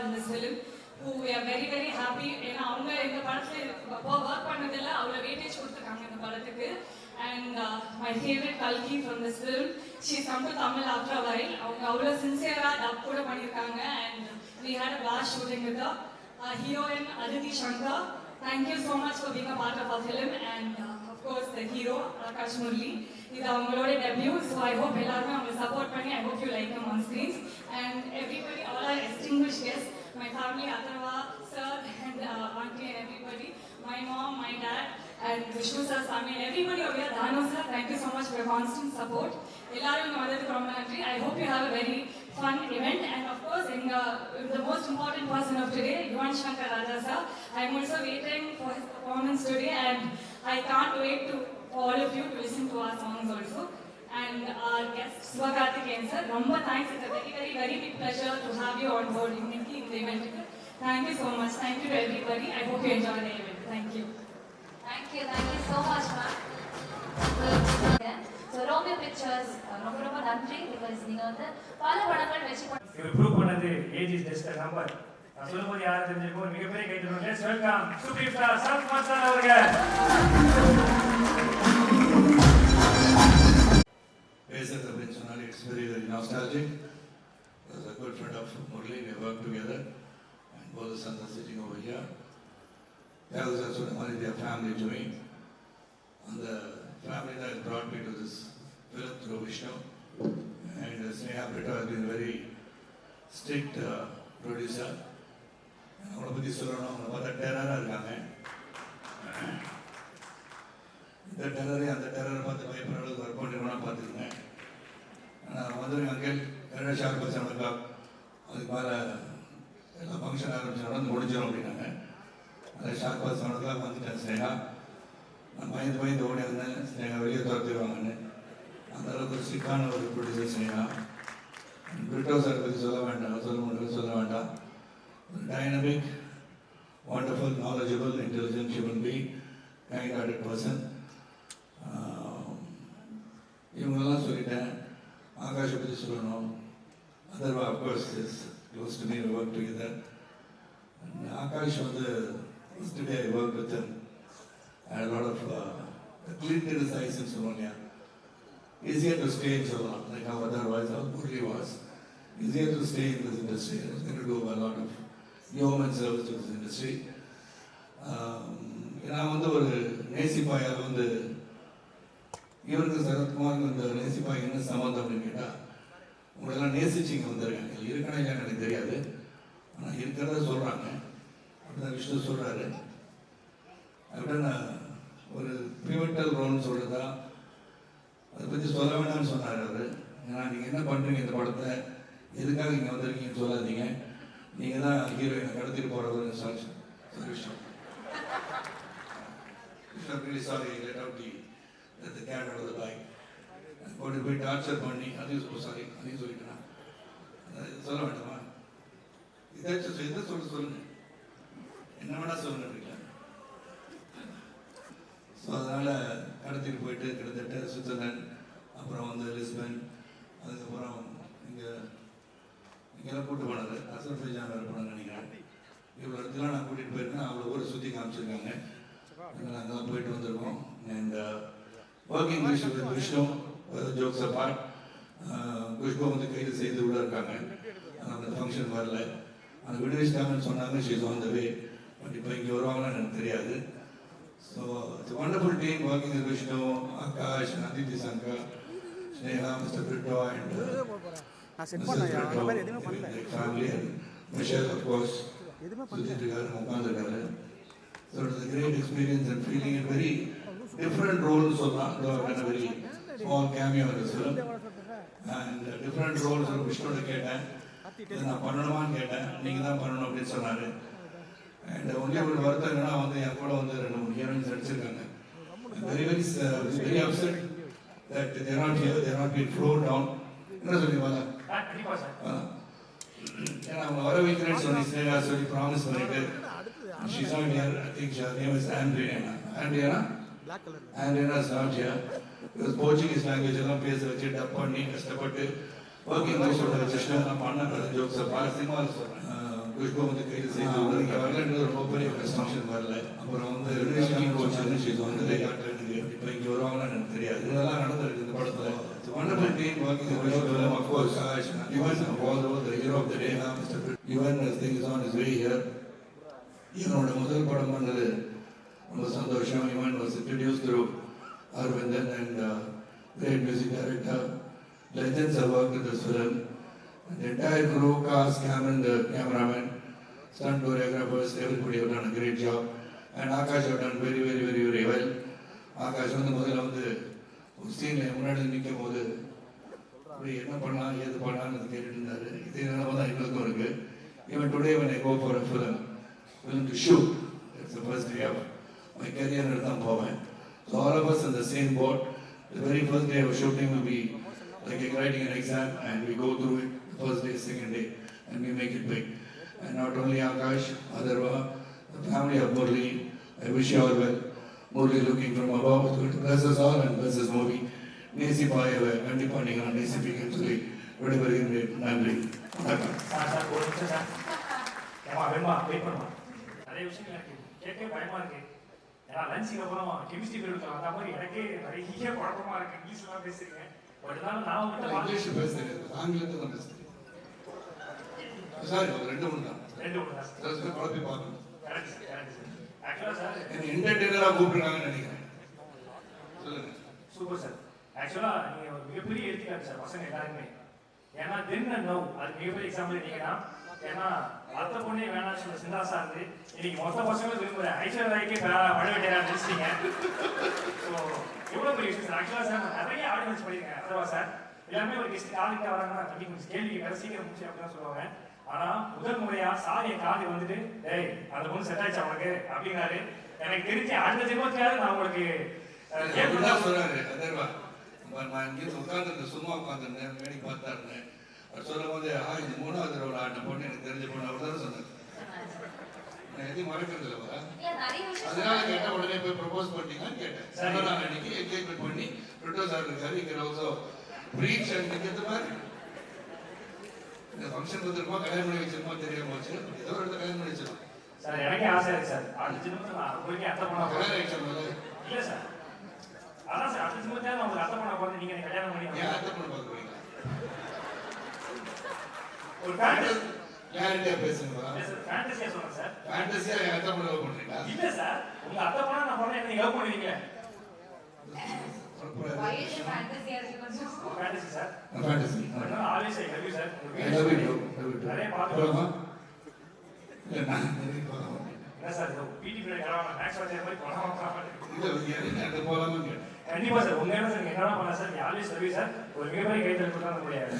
இருந்து சொல்லும் who are very very happy ஏன்னா அவங்க இந்த படத்தில் ஒர்க் பண்ணதெல்லாம் அவ்வளோ வேட்டேஜ் கொடுத்துருக்காங்க இந்த படத்துக்கு அண்ட் மை ஃபேவரட் கல்கி from this film she come to Tamil after why அவங்க அவ்வளோ சின்சியராக டப் கூட பண்ணியிருக்காங்க and we had a last shooting with heroine Aditi Shankar thank you so much for being a part of a film and of course the hero Akash Murali இது அவங்களோட debut so I hope எல்லாருமே அவங்க support பண்ணி I hope you like um on and everybody all are family Atharva sir and uh, auntie and everybody my mom my dad and Vishnu sir Sami and everybody over here Dano sir thank you so much for your constant support எல்லாரும் இங்க வந்ததுக்கு ரொம்ப நன்றி I hope you have a very fun event and of course எங்க the most important person of today Yuvan Shankar Raja sir I am also waiting for his performance today and I can't wait to for all of you to listen to our songs also and our guest Sivakarthikeyan sir ரொம்ப thanks it's a very very very big pleasure to have you on board இன்னைக்கு இந்த event Thank you so much. Thank you to everybody. I hope you enjoy the event. Thank you. Thank you thank you so much ma'am so Romeo Pictures ரொம்ப ரொம்ப நன்றி. Because நீங்கள் வந்து பல படங்கள் பண்ண இவர் ப்ரூவ் பண்ணது ஏஜ் இஸ் ஜஸ்ட் நம்பர் நான் சொல்லும்போது யாரும் தெரிஞ்சிருக்கோம்? மிகப்பெரிய let's welcome super star Sarathkumar sir அவர்கள். The it's very, very nostalgic. As a good friend of Murli, we worked together, both the sons are sitting over here. That was also the money their family to me. And the family that brought me to this film through Vishnu. And uh, Sneha Brito has been very strict uh, producer. அவங்கள பற்றி சொல்லணும் அவங்க பார்த்தா டெரராக இருக்காங்க இந்த டெரரை அந்த டெரரை பார்த்து பயப்படுற அளவுக்கு ஒர்க் பண்ணிருக்கோம்னா பார்த்துக்கோங்க ஆனால் மதுரை அங்கே கன்னட ஷார்ப் பச்சை அதுக்கு மேலே எல்லா ஃபங்க்ஷன் ஆரம்பிச்சு நடந்து முடிஞ்சிடும் அப்படின்னாங்க. அதை ஷாக் பாஸ் சொன்னதுக்காக வந்துட்டேன் ஸ்னேகா. நான் பயந்து பயந்து ஓடி வந்தேன் ஸ்னேகா வெளியே துரத்திடுவாங்கன்னு. அந்த அளவுக்கு ஒரு சிக்கான ஒரு ப்ரொடியூசர் ஸ்னேகா. பிரிட்டோ சார் பற்றி சொல்ல வேண்டாம் சொல்ல முடியும் சொல்ல வேண்டாம். Dynamic wonderful, knowledgeable, intelligent human being, kind-hearted person. இவங்கெல்லாம் சொல்லிட்டேன். ஆகாஷை பற்றி சொல்லணும். Atharva of course is close to me work together Akash வந்து first day I work with and lot of clean is ஐஸ்ன்னு சொல்லுவோம் இல்லையா? ஈஸியர் டு ஸ்டே சொல்லலாம். Like how voice our Murali voice easier to stay in this industry to do a lot of human service to this industry நான் வந்து ஒரு நேசிப்பாயால் வந்து இவருக்கு சரத்குமார் இந்த நேசிப்பாய் என்ன சம்மந்தம் அப்படின்னு கேட்டால் உங்களெல்லாம் நேசிச்சு இங்கே வந்திருக்காங்க. இருக்கணும் இல்லைன்னு எனக்கு தெரியாது. ஆனால் இருக்கிறத சொல்கிறாங்க அப்படிதான் விஷ்ணு சொல்கிறாரு அப்படின்னா ஒரு பிவட்டல் ரோல்னு சொல்கிறதா அதை பற்றி சொல்ல வேண்டாம்னு சொன்னார் அவர். ஏன்னா நீங்கள் என்ன பண்ணுறீங்க இந்த படத்தை? எதுக்காக இங்கே வந்திருக்கீங்கன்னு சொல்லாதீங்க. நீங்கள் தான் ஹீரோயினை கடத்திட்டு போகிறவர் சாரி சாரி. விஷயம் I'm really sorry, let out the, let the cat out of the bag. கொண்டு போய் டார்ச்சர் பண்ணி அதையும் சொல்ல சாரி அதையும் சொல்லிட்டேன்? சொல்ல வேண்டாமா? இதாச்சும் சொல் எதை சொல்ல சொல்லுங்க. என்ன வேணா சொல்லுங்க ஸோ அதனால் கடத்திட்டு போயிட்டு கிட்டத்தட்ட சுவிட்சர்லாண்ட் அப்புறம் வந்து லிஸ்பன் அதுக்கப்புறம் இங்கே இங்கெல்லாம் கூட்டு போனார். அசர்பைஜான் வேறு போனான்னு நினைக்கிறேன். இவ்வளோ இடத்துலாம் நான் கூட்டிகிட்டு போயிருக்கேன். அவ்வளோ ஊரை சுற்றி காமிச்சிருக்காங்க. நாங்கள் அங்கெல்லாம் போயிட்டு வந்திருக்கோம். அண்ட் ஒர்க்கிங் விஷ்ணு விஷயம் ஜோக்ஸ் அப்பார்ட் குஷ்பு வந்து கைது செய்து உள்ள இருக்காங்க. அந்த ஃபங்க்ஷன் வரல. அந்த விடுவிச்சிட்டாங்கன்னு சொன்னாங்க she's on the way but இப்போ இங்கே வருவாங்கன்னு எனக்கு தெரியாது. So it's wonderful team working with Vishnu Akash Aditi Shankar Sneha mister Britto and family Michelle இருக்காரு உட்காந்துருக்காரு so it's great experience and feeling it very different ரோல்னு சொல்லலாம் very small cameo film and different roles விஷ்ணுவோட கேட்டேன். இதை நான் பண்ணணுமான்னு கேட்டேன். நீங்கள் தான் பண்ணணும் அப்படின்னு சொன்னார். அண்ட் ஒன்லி ஒரு வருத்தம் என்னன்னா வந்து என் கூட வந்து ரெண்டு மூணு ஹீரோயின்ஸ் நடிச்சிருக்காங்க. Very very very upset that there not here there not be flow down என்ன சொல்லி வாங்க ஏன்னா அவங்க வர வைக்கிறேன்னு சொல்லி ஸ்னேகா சொல்லி ப்ராமிஸ் பண்ணிட்டு she's not here I think name is Andriana Andriana black colour not here because Portuguese language எல்லாம் பேச வச்சு டப் பண்ணி கஷ்டப்பட்டு ஒர்க்கிங் இங்கிலீஷோட வச்சுட்டு நான் பண்ண ஜோக்ஸை பல சொல்கிறேன் குஷ்பு வந்து கைது செய்து இங்கே வரலன்றது ரொம்ப பெரிய கன்ஸ்ட்ரக்ஷன் வரல. அப்புறம் வந்து ரிலேஷன் கோச் ரிலேஷன் வந்து காட்டுறதுக்கு இப்போ இங்கே வருவாங்கன்னு எனக்கு தெரியாது. இதெல்லாம் நடந்திருக்கு இந்த படத்தில். Thing is on his way here. இவனோட முதல் படம் பண்ணது ரொம்ப சந்தோஷம் இவன் was introduce through Aravindan and great music director legends have worked in this film. And the entire crew, cast, Cameron, the cameraman, stunt choreographers, everybody have done a great job. And Akash have done very, very, very, very well. Akash வந்து முதல்ல வந்து ஒரு சீனில் முன்னாடி நிற்கும் போது அப்படி என்ன பண்ணலாம் ஏது பண்ணலாம்னு கேட்டுட்டு இருந்தாரு இதே நிலைமை தான் எங்களுக்கும் இருக்கு even today when I go for a film film to shoot it's the first day of my career தான் போவேன் so all of us in the same boat the very first day of shooting will be like writing an exam and we go through it the first day second day and we make it big and not only Akash Adarva the family of Murli I wish you all well Murli looking from above is going to bless us all and bless this movie நேசிப்பாயவை கண்டிப்பாக நீங்கள் நேசிப்பீங்கன்னு சொல்லி விடைபெறுகின்றேன் நன்றி வணக்கம் sir sir ஒரு நிமிஷம் sir ஏமா வேணுமா வெயிட் பண்ணுமா நிறைய விஷயங்கள் எனக்கு கேட்கவே பயமா இருக்கு ஏன்னா லஞ்சுக்கு அப்புறம் கெமிஸ்ட்ரி பீரியட்ல வந்த மாதிரி எனக்கே நிறைய குழப்பமா இருக்கு. இங்கிலீஷ்லாம் பேசுறீங்க பட் இருந்தாலும் நான் உங்ககிட்ட பார்த்து- இங்கிலீஷ் பேசுகிறேன் ஆங்கிலத்தில் தான் பேசுகிறேன் சாரி ரெண்டு ஒன்று தான் ரெண்டு ஒன்று தான் குழப்பி பார்க்கணும். Correct sir correct sir. ஆக்சுவலாக சார் என்னை என்டர்டெய்னராக கூப்பிட்டுருக்காங்கன்னு நினைக்கிறேன். சொல்லுங்க. Super sir. ஆக்சுவலா நீங்க ஒரு மிகப்பெரிய எடுத்துக்காட்டு சார் பசங்க எல்லாருமே ஏன்னா தென் அண்ட் நவ் அது மிகப்பெரிய எக்ஸாம்பிள் நீங்கன்னா ஏன்னா அத்தை பொண்ணே வேணாம் சொல்ல சிந்தாசா இருந்து இன்னைக்கு மொத்த பசங்களும் விரும்புற ஐஸ்வர்யாக்கே மழை வெட்டியா நினைச்சிட்டீங்க ஸோ எவ்வளோ பெரிய விஷயம் சார் ஆக்சுவலா சார் நிறைய ஆடியன்ஸ் பண்ணியிருக்கேன் அதுவா சார் எல்லாமே ஒரு கெஸ்ட் காதுக்கிட்ட வராங்கன்னா தம்பி கொஞ்சம் கேள்வி வேற சீக்கிரம் முடிச்சு அப்படின்னு சொல்லுவாங்க. ஆனா முதல் முறையா சார் என் காது வந்துட்டு டேய் அந்த பொண்ணு செட் ஆயிடுச்சா உனக்கு? அப்படின்னாரு. எனக்கு தெரிஞ்சு அடுத்த ஜென்மத்திலாவது நான் உங்களுக்கு சொல்றாரு அதர்வா நான் இங்கே உட்காந்துருந்தேன் சும்மா உட்காந்துருந்தேன் வேடிக்கை பார்த்தா இருந்தேன் சொல்லும் போது ஆ இந்த மூணாவது தடவை ஆடின பொண்ணு எனக்கு தெரிஞ்ச பொண்ணு. அவர் தான் சொன்னார். நான் எதையும் மறக்கிறது இல்லைப்பா இல்ல நிறைய விஷயம் அதனால கேட்டேன் உடனே போய் ப்ரப்போஸ் பண்ணிட்டீங்கன்னு கேட்டேன். சரி. நான் அன்னைக்கு என்கேஜ்மெண்ட் பண்ணி ப்ரொடியூசர் இருக்காரு இங்கே ஆல்சோ ப்ரீச் அண்ட் நிற்கிறது மாதிரி. இந்த ஃபங்க்ஷன் வந்துருக்கோம் கல்யாணம் பண்ணி வச்சிருக்கோம் தெரியாம போச்சு. ஏதோ ஒரு இடத்துல கல்யாணம் பண்ணி வச்சிருக்கோம். சார் எனக்கே ஆசை இருக்கு சார். அடுத்த ஜென்மத்தில் நான் உங்களுக்கே அத்தை பண்ண கல்யாணம் போறேன் ஆயிடுச்சு இல்ல சார். அதான் சார் அடுத்த ஜென்மத்தில் நான் உங்களுக்கு அத்தை பண்ண கல்யாணம் பண்ணி ஏன் அத்தை பண்ண ஒரு பேசுங்கப்பா இல்ல சார் ஃபேண்டசியா சொல்றேன் சார் ஃபேண்டசியா என் அத்தை பண்ண love பண்றீங்களா இல்ல சார் உங்க அத்தை பண்ணா நான் பண்ண என்ன லவ் பண்ணுவீங்க வயசு ஃபேண்டசியா இருக்கு கொஞ்சம் fantasy sir fantasy always I love you sir you too. Love you too. நிறைய பார்த்து போலாமா? இல்ல, நான் நிறைய போலாமா? என்ன சார் இது பிடி பீரியட் கலவாம மேக்ஸ் வாத்தியார் மாதிரி பண்ணாம பண்ணாம இல்ல, அங்க போலாமான்னு கேட்டேன். கண்டிப்பா சார் உண்மையான சார் என்னென்ன பண்ணலாம் சார் யாருமே சர்வீஸ் சார் ஒரு மிகப்பெரிய கைத்தல் கொடுத்தா முடியாது